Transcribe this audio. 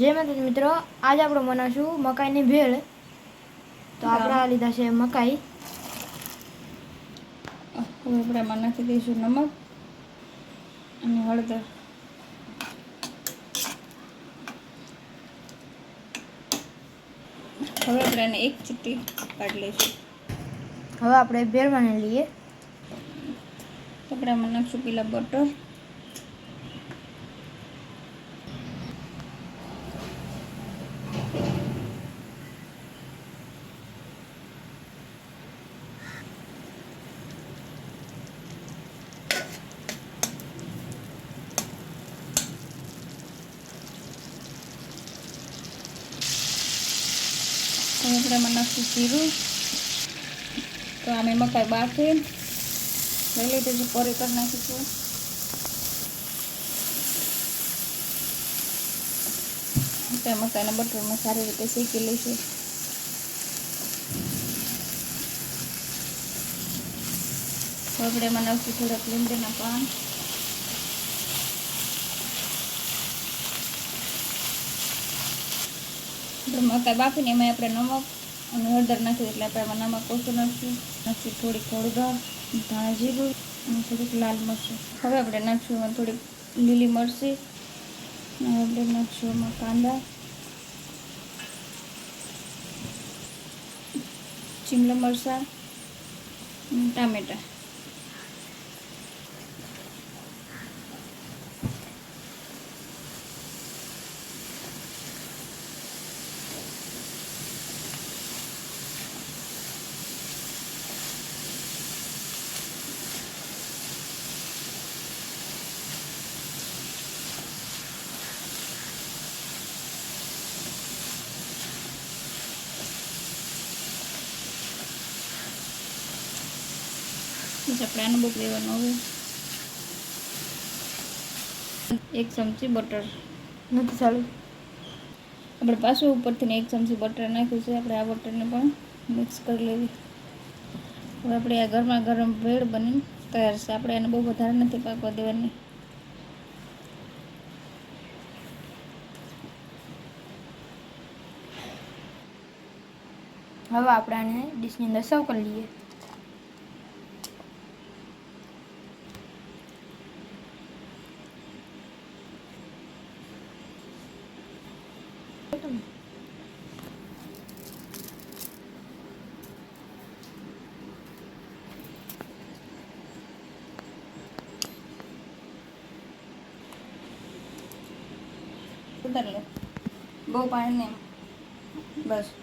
જય માતાજી મિત્રો આજે આપણે બનાવશું મકાઈની ભેળ. તો આપણે આ લીધા છે મકાઈ. હવે આપણે એમાં નાખી દઈશું નમક અને હળદર. હવે આપણે એને એક ચીટી કાઢી લઈશું. હવે આપણે ભેળ બનાવી લઈએ આપણે એમાં નાખશું પેલા butter. હવે આપણે એમાં નાખશું જીરું તો અમે મકાઈ બાફી લઈ લીધું છે કોરી કરી નાખીશું તો મકાઈના બટરમાં સારી રીતે શેકી લઈશું તો આપણે એમાં નાખશું થોડાક લીંબુના પાન આપણે મકાઈ બાફીને એમાં આપણે નમક અને હળદર નાખ્યું એટલે આપણે એમાં નમક ઓછું નાખીશું. નાખશું થોડીક હળદર, ધાણા જીરું અને થોડીક લાલ મરચું. હવે આપણે નાખશું એમાં થોડીક લીલી મરચી. અને આપણે નાખશું એમાં કાંદા. શિમલા મરચાં ટામેટાં. પછી આપણે આનું બુક લેવાનું હવે એક ચમચી બટર નથી ચાલુ આપણે પાછું ઉપરથી એક ચમચી બટર નાખ્યું છે આપણે આ બટરને પણ મિક્સ કરી લેવી હવે આપણે આ ગરમા ગરમ ભેળ બની તૈયાર છે આપણે એને બહુ વધારે નથી પાકવા દેવાની હવે આપણે આને ડીશની અંદર સર્વ કરી લઈએ ઉતારી લો બહુ પાણી નહીં બસ